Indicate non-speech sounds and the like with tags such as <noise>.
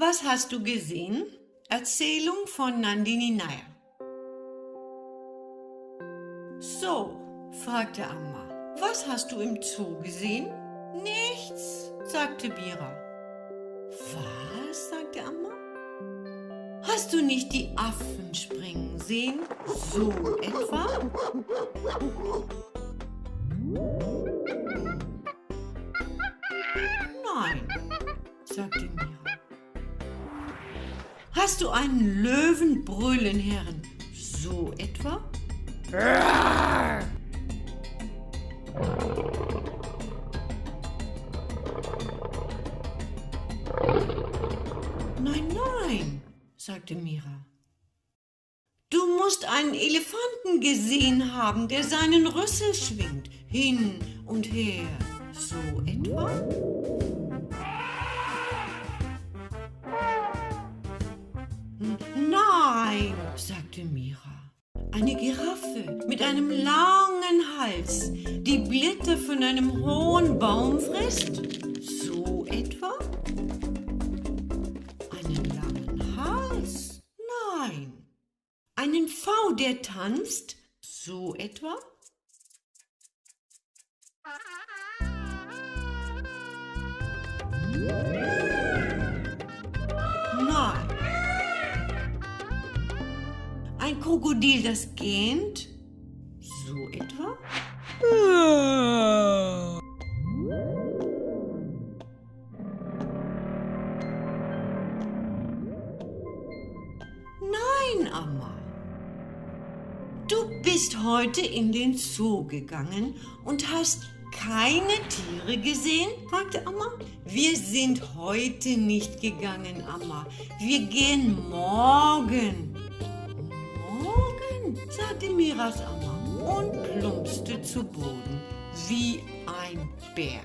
Was hast du gesehen? Erzählung von Nandini Nair. So, fragte Amma, was hast du im Zoo gesehen? Nichts, sagte Bira. Was? sagte Amma. Hast du nicht die Affen springen sehen? So etwa? Nein, sagte Mira. Hast du einen Löwen brüllen hören? So etwa? Nein, nein, sagte Mira. Du musst einen Elefanten gesehen haben, der seinen Rüssel schwingt, hin und her. So etwa? Nein, sagte Mira. Eine Giraffe mit einem langen Hals, die Blätter von einem hohen Baum frisst. So etwa? Einen langen Hals? Nein. Einen V, der tanzt? So etwa? Nein. <laughs> Ein Krokodil, das gähnt? So etwa? Nein, Amma. Du bist heute in den Zoo gegangen und hast keine Tiere gesehen? fragte Amma. Wir sind heute nicht gegangen, Amma. Wir gehen morgen. Sagte Miras Amma und plumpste zu Boden wie ein Bär.